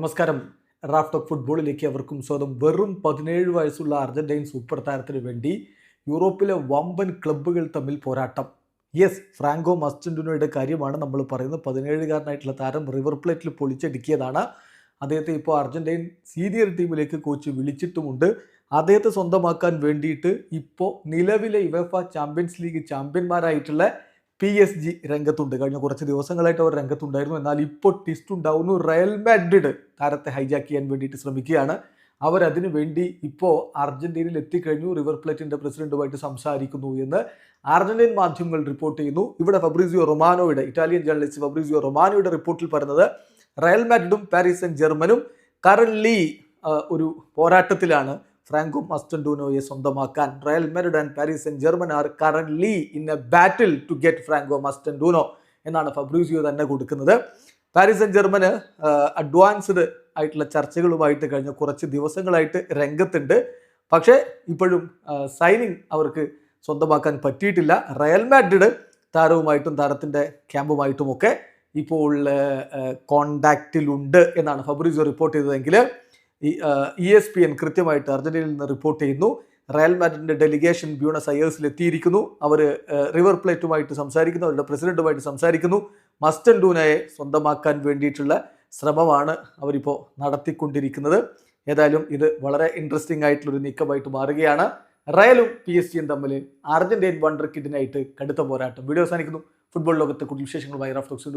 നമസ്കാരം. Raft of ഫുട്ബോളിലേക്ക് അവർക്കും സ്വാഗതം. വെറും പതിനേഴ് വയസ്സുള്ള അർജന്റൈൻ സൂപ്പർ താരത്തിന് വേണ്ടി യൂറോപ്പിലെ വമ്പൻ ക്ലബ്ബുകൾ തമ്മിൽ പോരാട്ടം. യെസ് ഫ്രാങ്കോ മസ്റ്റൻഡുനോയുടെ കാര്യമാണ് നമ്മൾ പറയുന്നത്. പതിനേഴുകാരനായിട്ടുള്ള താരം റിവർ പ്ലേറ്റിൽ പൊളിച്ചടുക്കിയതാണ്. അദ്ദേഹത്തെ ഇപ്പോൾ അർജന്റൈൻ സീനിയർ ടീമിലേക്ക് കോച്ച് വിളിച്ചിട്ടുമുണ്ട്. അദ്ദേഹത്തെ സ്വന്തമാക്കാൻ വേണ്ടിയിട്ട് ഇപ്പോൾ നിലവിലെ യുവഫ ചാമ്പ്യൻസ് ലീഗ് ചാമ്പ്യന്മാരായിട്ടുള്ള പി എസ് ജി രംഗത്തുണ്ട്. കഴിഞ്ഞ കുറച്ച് ദിവസങ്ങളായിട്ട് അവർ രംഗത്തുണ്ടായിരുന്നു. എന്നാൽ ഇപ്പോൾ ടിസ്റ്റ് ഉണ്ടാവുന്നു. റയൽ മാഡ്രിഡ് താരത്തെ ഹൈജാക്ക് ചെയ്യാൻ വേണ്ടിയിട്ട് ശ്രമിക്കുകയാണ്. അവരതിനു വേണ്ടി ഇപ്പോൾ അർജന്റീനയിൽ എത്തിക്കഴിഞ്ഞു. റിവർ പ്ലേറ്റിന്റെ പ്രസിഡന്റുമായിട്ട് സംസാരിക്കുന്നു എന്ന് അർജന്റീൻ മാധ്യമങ്ങൾ റിപ്പോർട്ട് ചെയ്യുന്നു. ഇവിടെ ഫബ്രീസിയോ റൊമാനോയുടെ ഇറ്റാലിയൻ ജേർണലിസ്റ്റ് ഫബ്രീസിയോ റൊമാനോയുടെ റിപ്പോർട്ടിൽ പറയുന്നത് റയൽ മാഡ്രിഡും പാരീസ് ആൻഡ് ജർമ്മനും കറൻലി ഒരു പോരാട്ടത്തിലാണ്. ഫ്രാങ്കോ മസ്റ്റൻഡൂനോയെ സ്വന്തമാക്കാൻ Real Madrid and Paris and German are currently in a battle to get Franco Mastantuono എന്നാണ് ഫബ്രൂസിയോ തന്നെ കൊടുക്കുന്നത്. പാരീസ് ആൻഡ് ജർമ്മന് അഡ്വാൻസ്ഡ് ആയിട്ടുള്ള ചർച്ചകളുമായിട്ട് കഴിഞ്ഞ കുറച്ച് ദിവസങ്ങളായിട്ട് രംഗത്തുണ്ട്. പക്ഷേ ഇപ്പോഴും സൈനിങ് അവർക്ക് സ്വന്തമാക്കാൻ പറ്റിയിട്ടില്ല. റയൽ മാഡ്രിഡ് താരവുമായിട്ടും താരത്തിന്റെ ക്യാമ്പുമായിട്ടുമൊക്കെ ഇപ്പോൾ കോണ്ടാക്റ്റിലുണ്ട് എന്നാണ് ഫബ്രീസിയോ റിപ്പോർട്ട് ചെയ്തതെങ്കിൽ ഈ ഇ എസ് പി എൻ കൃത്യമായിട്ട് അർജന്റീനയിൽ നിന്ന് റിപ്പോർട്ട് ചെയ്യുന്നു. റയൽ മാഡ്രിഡിന്റെ ഡെലിഗേഷൻ ബ്യൂണസ് അയേഴ്സിൽ എത്തിയിരിക്കുന്നു അവർ റിവർ പ്ലേറ്റുമായിട്ട് സംസാരിക്കുന്നു അവരുടെ പ്രസിഡന്റുമായിട്ട് സംസാരിക്കുന്നു. മസ്റ്റൻ ഡൂനയെ സ്വന്തമാക്കാൻ വേണ്ടിയിട്ടുള്ള ശ്രമമാണ് അവരിപ്പോൾ നടത്തിക്കൊണ്ടിരിക്കുന്നത്. ഏതായാലും ഇത് വളരെ ഇൻട്രസ്റ്റിംഗ് ആയിട്ടുള്ളൊരു നീക്കമായിട്ട് മാറുകയാണ്. റയലും പി എസ് ജിയും തമ്മിൽ അർജന്റീൻ വണ്ടർ കിഡിനായിട്ട് കടുത്ത പോരാട്ടം. വീഡിയോ അവസാനിക്കുന്നു. ഫുട്ബോൾ ലോകത്തെ കൂടുതൽ വിശേഷങ്ങളുമായി റഫ് ടോക്സ്